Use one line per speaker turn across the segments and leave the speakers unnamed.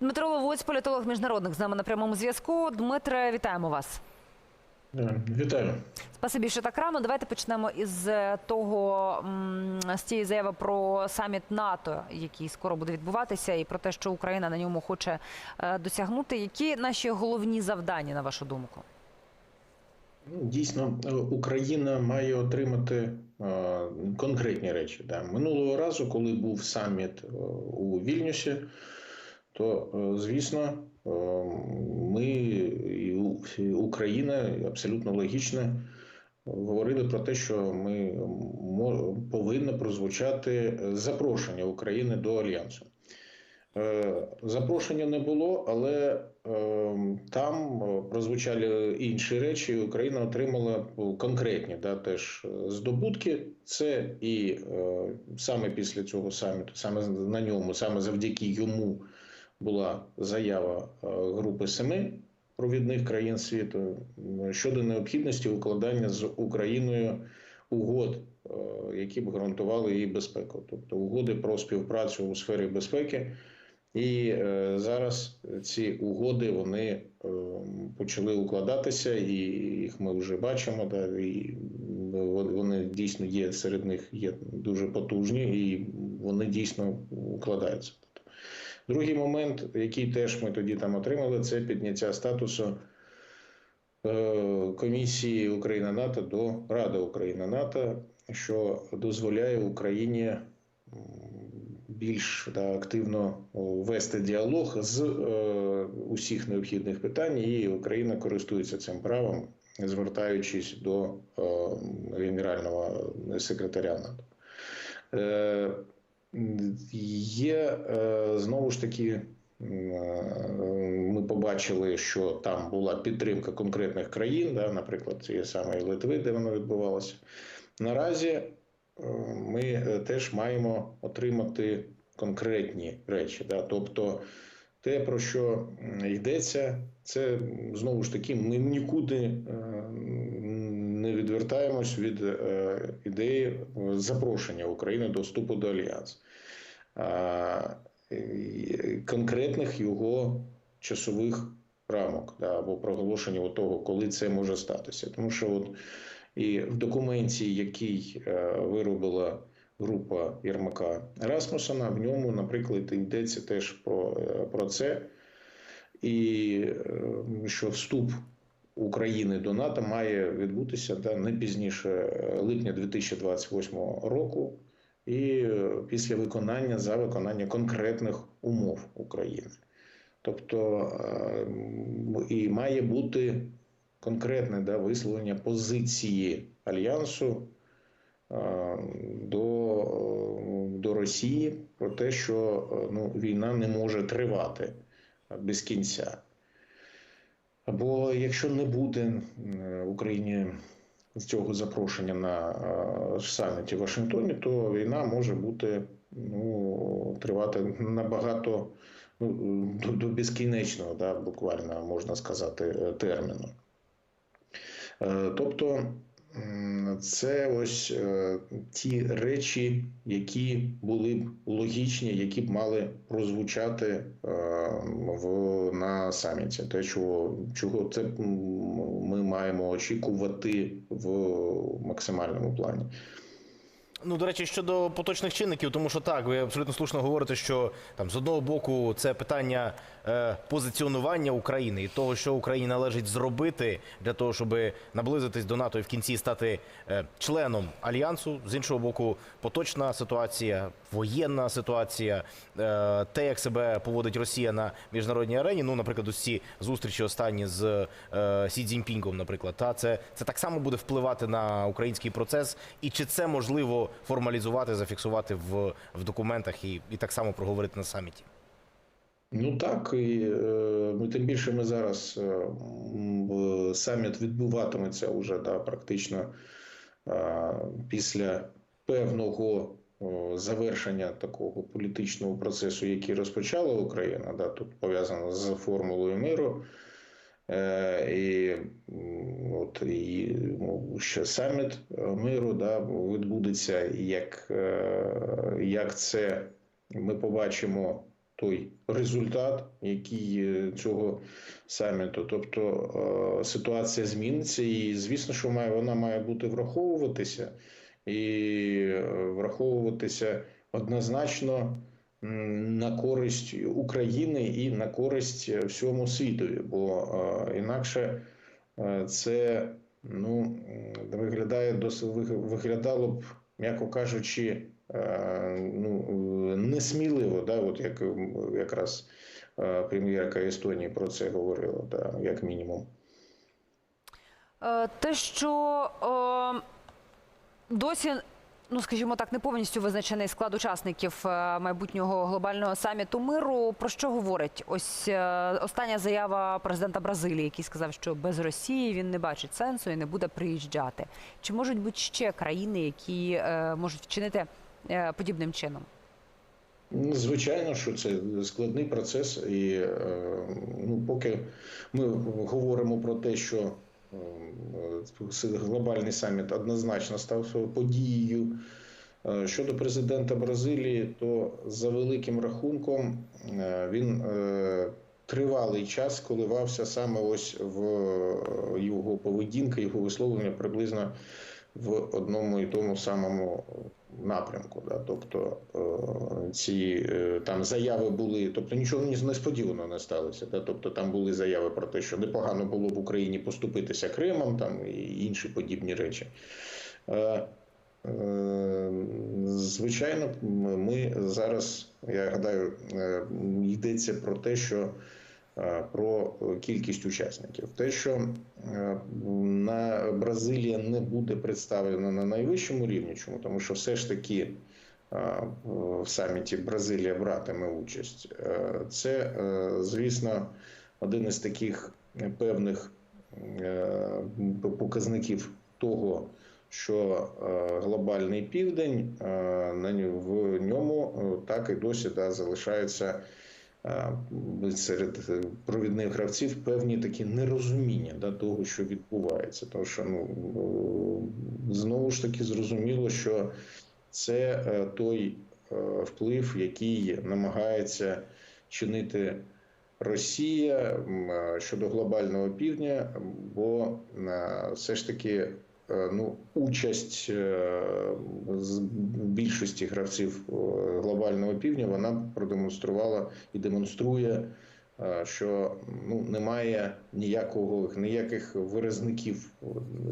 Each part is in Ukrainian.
Дмитро Ловоць, політолог міжнародник з нами на прямому зв'язку. Дмитре, вітаємо вас.
Вітаю.
Спасибі, що так рано. Давайте почнемо із е, того з цієї заяви про саміт НАТО, який скоро буде відбуватися, і про те, що Україна на ньому хоче е, досягнути. Які наші головні завдання, на вашу думку?
Ну, Дійсно, е, Україна має отримати конкретні речі. Минулого разу, коли був саміт у Вільнюсі, то, е, звісно, е, ми і Україна абсолютно логічно говорили про те, що ми повинно прозвучати запрошення України до альянсу. Е, Запрошення не було, але е, там е, прозвучали інші речі. Україна отримала е, конкретні да, теж е, здобутки. Це і е, саме після цього саміту, саме на ньому, саме завдяки йому була заява е, групи семи провідних країн світу щодо необхідності укладання з Україною угод, е, які б гарантували її безпеку, тобто угоди про співпрацю у сфері безпеки. І е, зараз ці угоди вони почали укладатися, і їх ми вже бачимо. Да, і вони дійсно є серед них є дуже потужні, і вони дійсно укладаються. Другий момент, який теж ми тоді там отримали, це підняття статусу е, комісії Україна НАТО до Ради Україна НАТО, що дозволяє Україні більш да, активно вести діалог з е, усіх необхідних питань, і Україна користується цим правом, звертаючись до е, генерального секретаря НАТО. Є е, знову ж таки. е, Ми побачили, що там була підтримка конкретних країн, да, наприклад, цієї самої Литви, де воно відбувалося. Наразі е, ми теж маємо отримати конкретні речі. Да? Тобто, те, про що йдеться, це знову ж таки, ми нікуди не відвертаємось від е, ідеї запрошення України до вступу до альянсу. Конкретних його часових рамок да, або проголошення того, коли це може статися. Тому що от і в документі, який е, виробила група Єрмака Расмусона, в ньому, наприклад, йдеться теж про, е, про це, і що вступ України до НАТО має відбутися да, не пізніше е, липня 2028 року, і е, після виконання за виконання конкретних умов України. Тобто е, і має бути конкретне да, висловлення позиції альянсу до, до Росії про те, що ну, війна не може тривати без кінця. Бо якщо не буде Україні Україні цього запрошення на е, саміті в Вашингтоні, то війна може бути ну, тривати набагато ну, до, до безкінечного, да, буквально можна сказати, е, терміну. Е, Тобто це ось е, ті речі, які були б логічні, які б мали прозвучати е, в, на саміті. Те, чого, чого це ми маємо очікувати в максимальному плані.
Ну, до речі, щодо поточних чинників, тому що так, ви абсолютно слушно говорите, що там з одного боку це питання е, позиціонування України і того, що Україні належить зробити для того, щоб наблизитись до НАТО і в кінці стати е, членом альянсу. З іншого боку, поточна ситуація, воєнна ситуація, е, те, як себе поводить Росія на міжнародній арені. Ну, наприклад, усі зустрічі останні з е, Сі Цзіньпіньком, наприклад, та це, це так само буде впливати на український процес, і чи це можливо формалізувати, зафіксувати в, в документах і, і так само проговорити на саміті?
Ну так, і е, ну, тим більше ми зараз е, саміт відбуватиметься вже да, практично після певного завершення такого політичного процесу, який розпочала Україна. Да, тут пов'язано з формулою миру. І от і ще саміт миру да, відбудеться, як, е, як це ми побачимо той результат, який е, цього саміту. Тобто е, ситуація зміниться, і звісно, що має вона має бути враховуватися і е, враховуватися однозначно на користь України і на користь всьому світові, бо е, інакше е, це ну виглядає досить виглядало б, м'яко кажучи, е, ну несміливо, да, от як якраз е, прем'єрка Естонії про це говорила, да, як мінімум.
Е, Те, що е, досі, ну скажімо так, не повністю визначений склад учасників е, майбутнього глобального саміту миру. Про що говорить? Ось е, остання заява президента Бразилії, який сказав, що без Росії він не бачить сенсу і не буде приїжджати. Чи можуть бути ще країни, які е, можуть вчинити подібним чином?
Ну, Звичайно, що це складний процес, і ну, поки ми говоримо про те, що глобальний саміт однозначно став подією. Е, Щодо президента Бразилії, то за великим рахунком е, він е, тривалий час коливався саме ось в його поведінка, його висловлення приблизно в одному і тому самому напрямку. Да? Тобто е, ці е, там заяви були, тобто нічого ні- несподіваного не сталося. Да? Тобто там були заяви про те, що непогано було в Україні поступитися Кримом там і інші подібні речі. Е, Звичайно, ми зараз, я гадаю, йдеться про те, що про кількість учасників. Те, що е, на Бразилія не буде представлена на найвищому рівні, чому? Тому що все ж таки е, в саміті Бразилія братиме участь. Е, Це, е, звісно, один із таких певних е, показників того, що е, глобальний південь е, в ньому е, так і досі да, залишається е, серед е, провідних гравців певні такі нерозуміння да, того, що відбувається. Тому що ну е, знову ж таки зрозуміло, що це е, той вплив, який намагається чинити Росія щодо глобального півдня, бо все ж таки ну, участь е, з більшості гравців е, глобального півдня вона продемонструвала і демонструє, е, що ну, немає ніякого ніяких виразників е,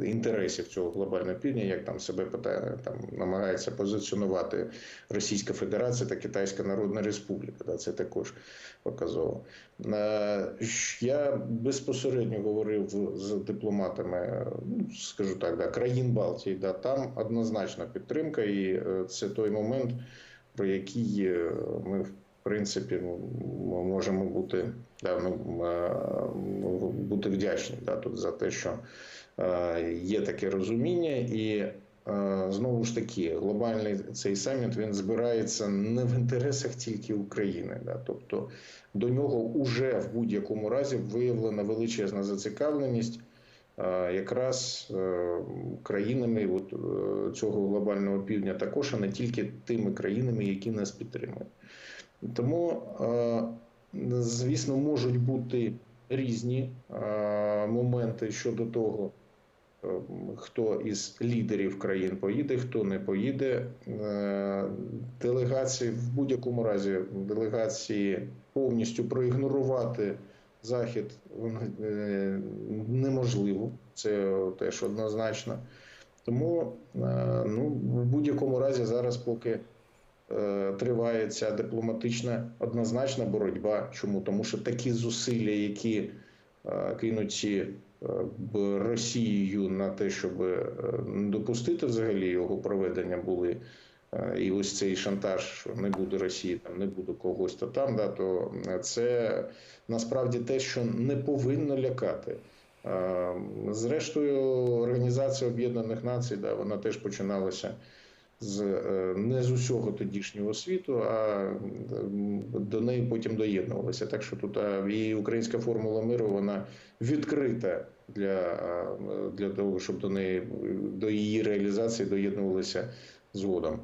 інтересів цього глобального півдня, як там себе питає, там намагається позиціонувати Російська Федерація та Китайська Народна Республіка. Да, це також показово. Е, Я безпосередньо говорив з дипломатами, е, ну, скажу так, да, країн Балтії. Да, там однозначна підтримка, і е, це той момент, про який е, ми принципі ну, м- можемо бути, да, е, бути вдячні да, тут за те, що е, є таке розуміння і. Е, Знову ж таки, глобальний цей саміт він збирається не в інтересах тільки України, да, тобто до нього вже в будь-якому разі виявлена величезна зацікавленість е, якраз країнами от, цього глобального півдня, також а не тільки тими країнами, які нас підтримують. Тому, е, звісно, можуть бути різні е, моменти щодо того. е, Хто із лідерів країн поїде, хто не поїде. Делегації в будь-якому разі делегації повністю проігнорувати захід неможливо. Це теж однозначно. Тому ну, в будь-якому разі зараз, поки триває ця дипломатична однозначна боротьба. Чому? Тому що такі зусилля, які е, кинуті е, б Росією на те, щоб е, не допустити взагалі його проведення, були. е, І ось цей шантаж, що не буде Росії, там не буде когось то там, да, то це насправді те, що не повинно лякати. Е, Зрештою, Організація Об'єднаних Націй, да, вона теж починалася з е, не з усього тодішнього світу, а до неї потім доєднувалися. Так що тут а, і українська формула миру вона відкрита для, для того, щоб до неї до її реалізації доєднувалися згодом.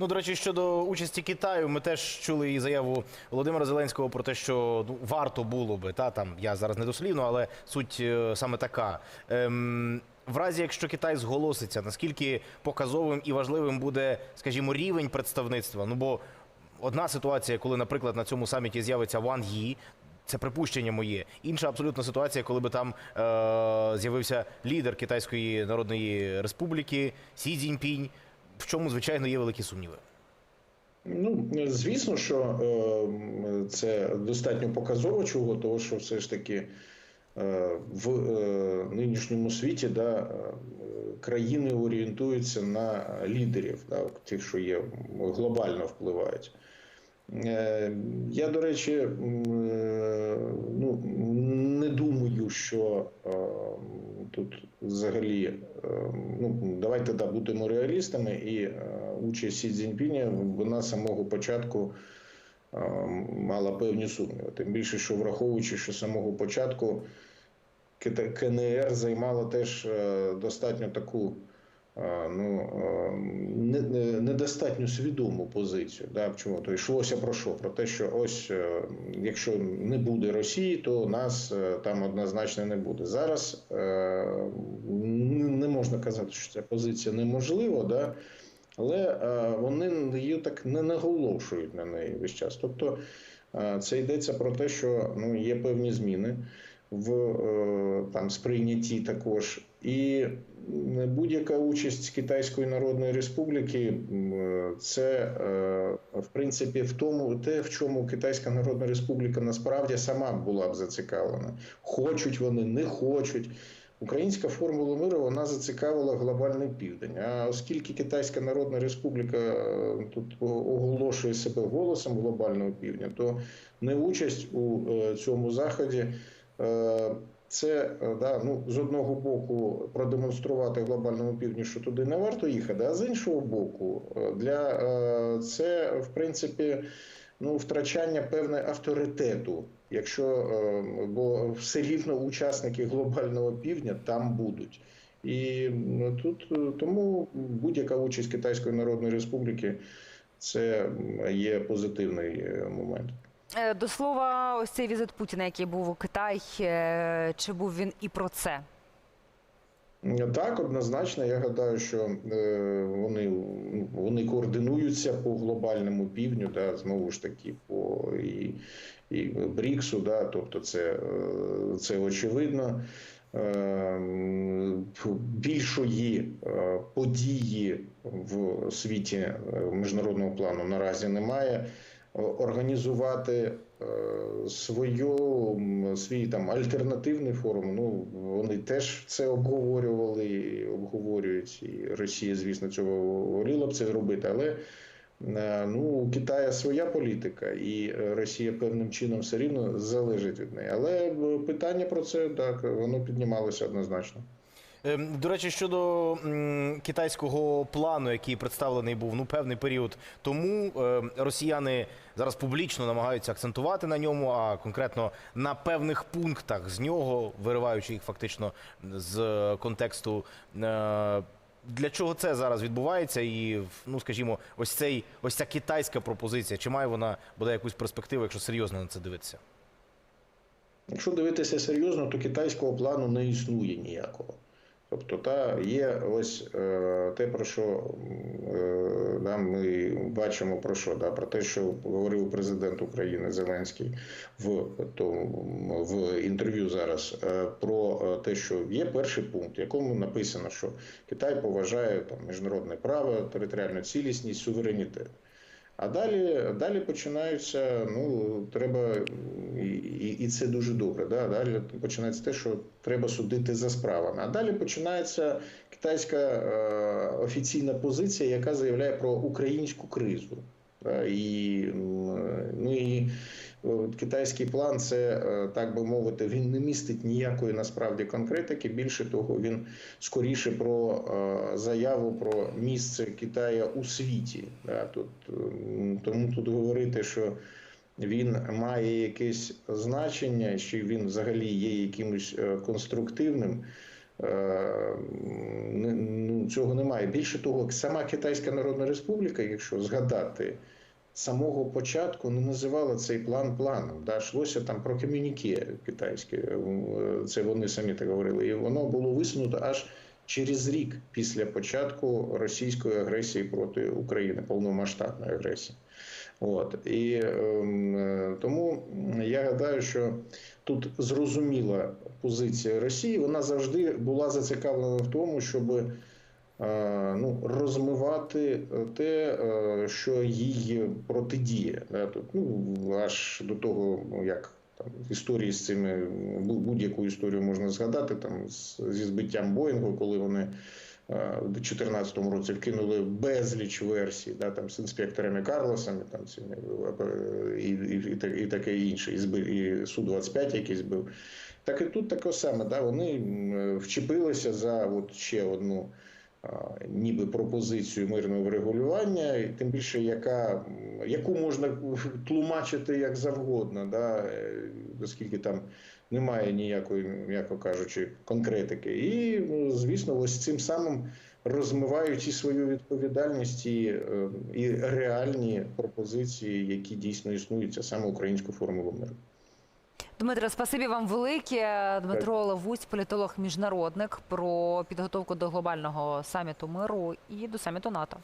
Ну, до речі, щодо участі Китаю, ми теж чули і заяву Володимира Зеленського про те, що ну, варто було би, та там я зараз не дослівно, але суть е, саме така. Ем, в разі, якщо Китай зголоситься, наскільки показовим і важливим буде, скажімо, рівень представництва? Ну бо одна ситуація, коли, наприклад, на цьому саміті з'явиться Ван Ї, це припущення моє. Інша абсолютно ситуація, коли би там е, з'явився лідер Китайської Народної Республіки Сі Цзіньпінь, в чому, звичайно, є великі сумніви.
Ну, звісно, що е, це достатньо показово чого, того що все ж таки в е, нинішньому світі да, е, країни орієнтуються на лідерів, да, тих, що є глобально впливають. Е, Я, до речі, е, ну, не думаю, що е, тут взагалі, е, ну, давайте да, будемо реалістами, і е, участь Сі Цзіньпіня, вона самого початку е, мала певні сумніви. Тим більше, що враховуючи, що самого початку КНР займала теж е, достатньо таку е, ну, е, не- не- недостатньо свідому позицію. Да? Чому? То йшлося про що? Про те, що ось якщо не буде Росії, то нас там однозначно не буде. Зараз не можна казати, що ця позиція неможлива, да? але вони її так не наголошують на неї весь час. Тобто це йдеться про те, що ну, є певні зміни в е, там сприйнятті також. І будь-яка участь Китайської Народної Республіки е, це е, в принципі в тому, те, в чому Китайська Народна Республіка насправді сама була б зацікавлена. Хочуть вони, не хочуть. Українська формула миру вона зацікавила глобальний південь. А оскільки Китайська Народна Республіка е, тут оголошує себе голосом глобального півдня, то неучасть у е, цьому заході це е, да, ну, з одного боку продемонструвати глобальному півдню, що туди не варто їхати, а з іншого боку, е, для е, це в принципі ну, втрачання певне авторитету. Якщо е, бо все рівно учасники глобального півдня там будуть. І тут е, тому будь-яка участь Китайської Народної Республіки це є позитивний е, момент.
Е, До слова, ось цей візит Путіна, який був у Китай, е, чи був він і про це?
Так, однозначно, я гадаю, що е, вони, вони координуються по глобальному півдню, да, знову ж таки, по і, і Бріксу, да, тобто це, це очевидно. Більшої події в світі міжнародного плану наразі немає. О- Організувати е, свою свій там альтернативний форум. Ну вони теж це обговорювали, обговорюють. І Росія, звісно, цього воліла б це робити, але е, ну у Китая своя політика, і е, Росія певним чином все рівно залежить від неї. Але е, питання про це так воно піднімалося однозначно.
Ем, До речі, щодо китайського плану, який представлений був ну певний період тому, ем, росіяни зараз публічно намагаються акцентувати на ньому, а конкретно на певних пунктах з нього, вириваючи їх фактично з контексту. е, Для чого це зараз відбувається? І ну скажімо, ось цей ось ця китайська пропозиція, чи має вона буде якусь перспективу, якщо серйозно на це дивитися?
Якщо дивитися серйозно, то китайського плану не існує ніякого. Тобто, та є ось е, те, про що е, да, ми бачимо про що, да, про те, що говорив президент України Зеленський в, тому, в інтерв'ю зараз, е, про е, те, що є перший пункт, в якому написано, що Китай поважає там, міжнародне право, територіальну цілісність, суверенітет. А далі, далі починаються, ну треба, і, і, це дуже добре. Да? Далі починається те, що треба судити за справами. А далі починається китайська е, офіційна позиція, яка заявляє про українську кризу. Да? І, ну, і китайський план, це е, так би мовити, він не містить ніякої насправді конкретики. Більше того, він скоріше про е, заяву про місце Китаю у світі. Тут, тому тут говорити, що він має якесь значення, що він взагалі є якимось е, конструктивним. е, ну, цього немає. Більше того, сама Китайська Народна Республіка, якщо згадати, самого початку не називала цей план планом. Да? Йшлося там про комюніке китайське, е, це вони самі так говорили, і воно було висунуто аж через рік після початку російської агресії проти України, повномасштабної агресії. От і ем, е, тому я гадаю, що тут зрозуміла позиція Росії. Вона завжди була зацікавлена в тому, щоб ну, розмивати те, е, що їй протидіє. Ну, аж до того, ну, як там історії з цими будь-яку історію можна згадати там зі збиттям Боїнгу, коли вони е, у 2014 році вкинули безліч версій, да, там з інспекторами Карлосами, там е, і, і, і, таке інше, і, і Су-25, який збив. Так і тут таке саме, да, вони вчепилися за от ще одну ніби пропозицію мирного врегулювання, тим більше, яка, яку можна тлумачити як завгодно, да, е, оскільки там немає ніякої, м'яко кажучи, конкретики. І, ну, звісно, ось цим самим розмивають і свою відповідальність, і, е, і реальні пропозиції, які дійсно існують, це саме українську формулу миру.
Дмитро, спасибі вам велике. Дмитро Лавусь, політолог міжнародник, про підготовку до глобального саміту миру і до саміту НАТО.